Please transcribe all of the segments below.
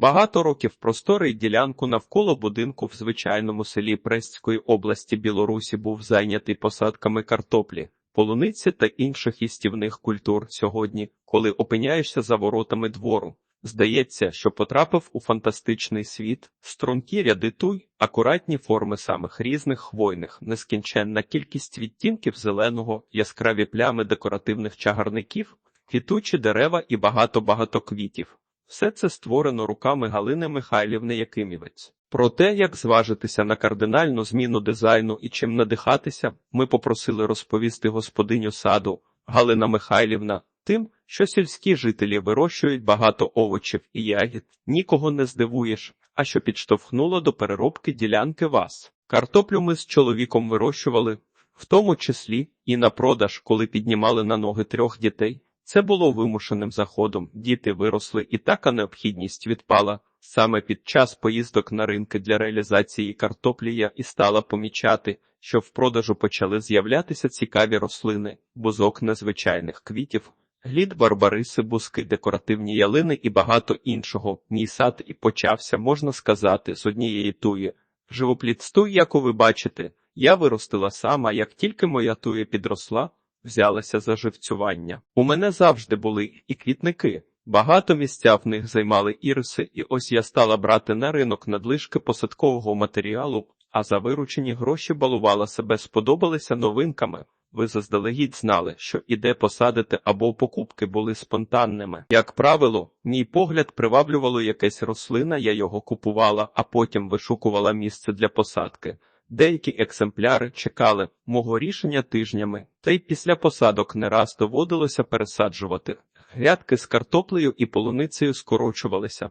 Багато років просторий ділянку навколо будинку в звичайному селі Престської області Білорусі був зайнятий посадками картоплі, полуниці та інших їстівних культур. Сьогодні, коли опиняєшся за воротами двору, здається, що потрапив у фантастичний світ, стрункі ряди туй, акуратні форми самих різних хвойних, нескінченна кількість відтінків зеленого, яскраві плями декоративних чагарників, квітучі дерева і багато-багато квітів. Все це створено руками Галини Михайлівни Якимівець. Про те, як зважитися на кардинальну зміну дизайну і чим надихатися, ми попросили розповісти господиню саду Галина Михайлівна тим, що сільські жителі вирощують багато овочів і ягід, нікого не здивуєш, а що підштовхнуло до переробки ділянки вас. Картоплю ми з чоловіком вирощували, в тому числі і на продаж, коли піднімали на ноги трьох дітей. Це було вимушеним заходом. Діти виросли, і така необхідність відпала. Саме під час поїздок на ринки для реалізації картоплі я і стала помічати, що в продажу почали з'являтися цікаві рослини, бузок незвичайних квітів, глід барбариси, бузки, декоративні ялини і багато іншого. Мій сад і почався, можна сказати, з однієї туї. Живоплід з туї, як ви бачите, я виростила сама, як тільки моя туя підросла взялася за живцювання. У мене завжди були і квітники. Багато місця в них займали іриси, і ось я стала брати на ринок надлишки посадкового матеріалу, а за виручені гроші балувала себе, сподобалися новинками. Ви заздалегідь знали, що іде посадити або покупки були спонтанними. Як правило, мій погляд приваблювало якась рослина, я його купувала, а потім вишукувала місце для посадки. Деякі екземпляри чекали мого рішення тижнями, та й після посадок не раз доводилося пересаджувати. Грядки з картоплею і полуницею скорочувалися.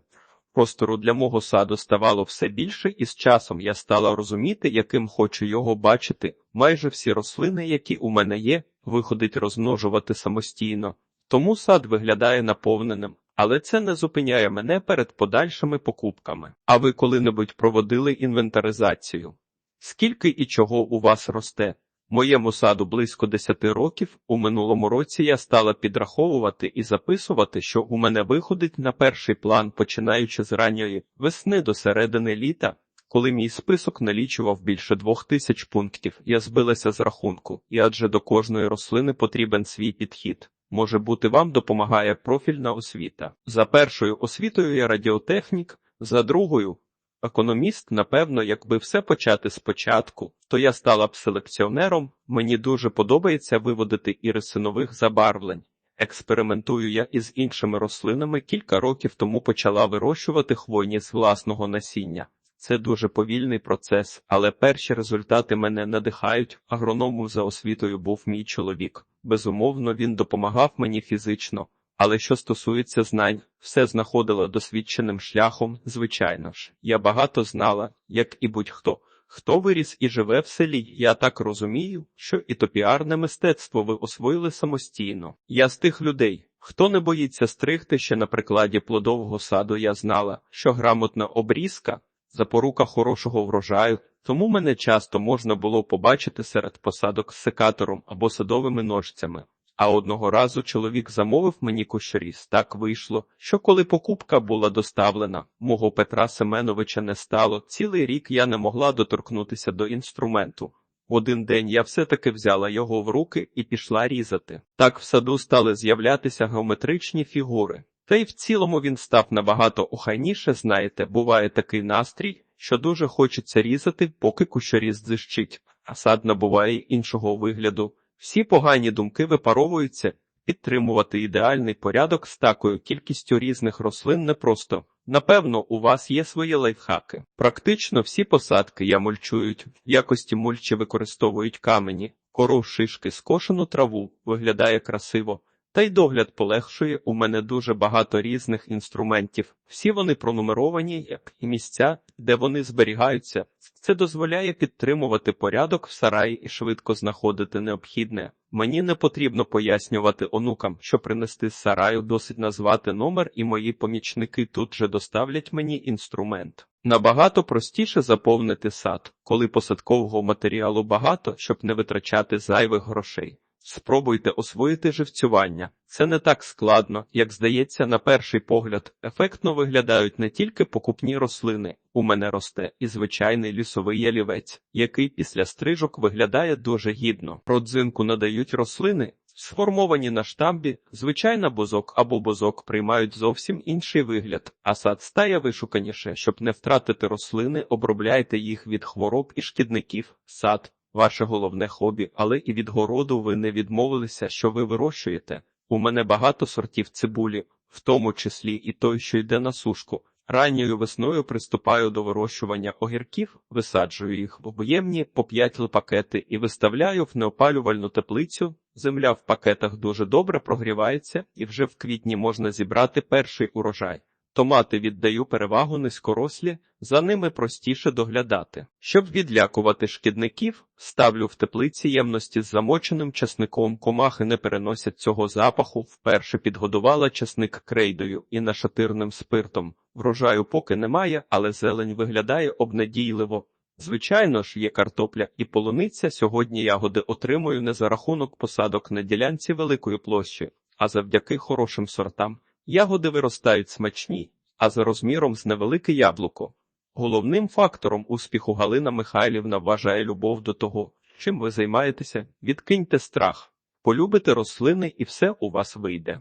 Простору для мого саду ставало все більше, і з часом я стала розуміти, яким хочу його бачити. Майже всі рослини, які у мене є, виходить розмножувати самостійно. Тому сад виглядає наповненим, але це не зупиняє мене перед подальшими покупками. А ви коли-небудь проводили інвентаризацію? Скільки і чого у вас росте? Моєму саду близько 10 років. У минулому році я стала підраховувати і записувати, що у мене виходить на перший план, починаючи з ранньої весни до середини літа. Коли мій список налічував більше двох тисяч пунктів, я збилася з рахунку, і адже до кожної рослини потрібен свій підхід. Може бути, вам допомагає профільна освіта. За першою освітою я радіотехнік, за другою Економіст, напевно, якби все почати спочатку, то я стала б селекціонером. Мені дуже подобається виводити іриси нових забарвлень. Експериментую я із іншими рослинами кілька років тому почала вирощувати хвойні з власного насіння. Це дуже повільний процес, але перші результати мене надихають. Агрономом за освітою був мій чоловік. Безумовно, він допомагав мені фізично. Але що стосується знань, все знаходила досвідченим шляхом, звичайно ж. Я багато знала, як і будь-хто. Хто виріс і живе в селі, я так розумію, що і топіарне мистецтво ви освоїли самостійно. Я з тих людей, хто не боїться стригти ще на прикладі плодового саду, я знала, що грамотна обрізка запорука хорошого врожаю, тому мене часто можна було побачити серед посадок секатором або садовими ножцями. А одного разу чоловік замовив мені кущоріз. Так вийшло, що коли покупка була доставлена, мого Петра Семеновича не стало. Цілий рік я не могла доторкнутися до інструменту. Один день я все-таки взяла його в руки і пішла різати. Так в саду стали з'являтися геометричні фігури. Та й в цілому він став набагато охайніше, знаєте, буває такий настрій, що дуже хочеться різати, поки кущоріз дзищить, а сад набуває іншого вигляду. Всі погані думки випаровуються, підтримувати ідеальний порядок з такою кількістю різних рослин непросто. Напевно, у вас є свої лайфхаки. Практично всі посадки я мульчують, в якості мульчі використовують камені, кору шишки, скошену траву, виглядає красиво. Та й догляд полегшує, у мене дуже багато різних інструментів. Всі вони пронумеровані, як і місця, де вони зберігаються. Це дозволяє підтримувати порядок в сараї і швидко знаходити необхідне. Мені не потрібно пояснювати онукам, що принести з сараю досить назвати номер, і мої помічники тут же доставлять мені інструмент. Набагато простіше заповнити сад, коли посадкового матеріалу багато, щоб не витрачати зайвих грошей. Спробуйте освоїти живцювання. Це не так складно, як здається на перший погляд. Ефектно виглядають не тільки покупні рослини. У мене росте і звичайний лісовий ялівець, який після стрижок виглядає дуже гідно. Родзинку надають рослини, сформовані на штамбі, звичайна бузок або бузок приймають зовсім інший вигляд, а сад стає вишуканіше, щоб не втратити рослини, обробляйте їх від хвороб і шкідників. Сад ваше головне хобі, але і від городу ви не відмовилися, що ви вирощуєте. У мене багато сортів цибулі, в тому числі і той, що йде на сушку. Ранньою весною приступаю до вирощування огірків, висаджую їх в об'ємні по 5 пакети і виставляю в неопалювальну теплицю. Земля в пакетах дуже добре прогрівається, і вже в квітні можна зібрати перший урожай. Томати віддаю перевагу низькорослі, за ними простіше доглядати. Щоб відлякувати шкідників, ставлю в теплиці ємності з замоченим часником. Комахи не переносять цього запаху. Вперше підгодувала часник крейдою і нашатирним спиртом. Врожаю поки немає, але зелень виглядає обнадійливо. Звичайно ж, є картопля і полуниця. Сьогодні ягоди отримую не за рахунок посадок на ділянці великої площі, а завдяки хорошим сортам. Ягоди виростають смачні, а за розміром з невелике яблуко. Головним фактором успіху Галина Михайлівна вважає любов до того, чим ви займаєтеся. Відкиньте страх, полюбите рослини і все у вас вийде.